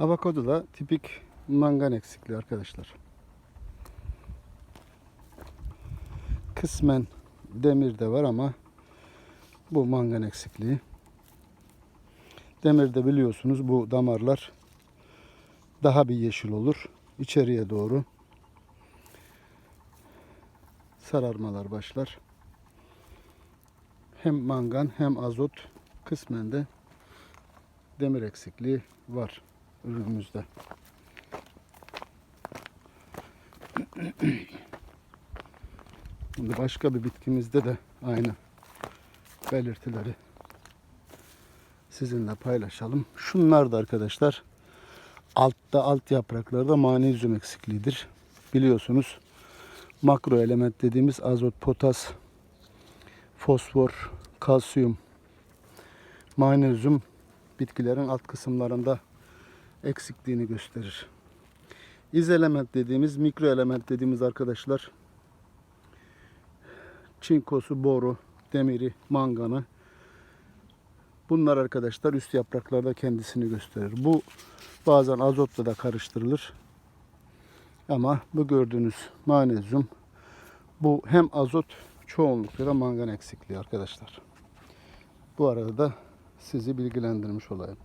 Avokado da tipik mangan eksikliği arkadaşlar. Kısmen demir de var ama bu mangan eksikliği. Demirde biliyorsunuz bu damarlar daha bir yeşil olur. İçeriye doğru sararmalar başlar. Hem mangan hem azot kısmen de demir eksikliği var ürünümüzde. Şimdi başka bir bitkimizde de aynı belirtileri sizinle paylaşalım. Şunlar da arkadaşlar altta alt yapraklarda manezyum eksikliğidir. Biliyorsunuz makro element dediğimiz azot, potas, fosfor, kalsiyum, manezyum bitkilerin alt kısımlarında eksikliğini gösterir. İz element dediğimiz, mikro element dediğimiz arkadaşlar çinkosu, boru, demiri, manganı bunlar arkadaşlar üst yapraklarda kendisini gösterir. Bu bazen azotla da karıştırılır. Ama bu gördüğünüz manezyum bu hem azot çoğunlukla da mangan eksikliği arkadaşlar. Bu arada da sizi bilgilendirmiş olayım.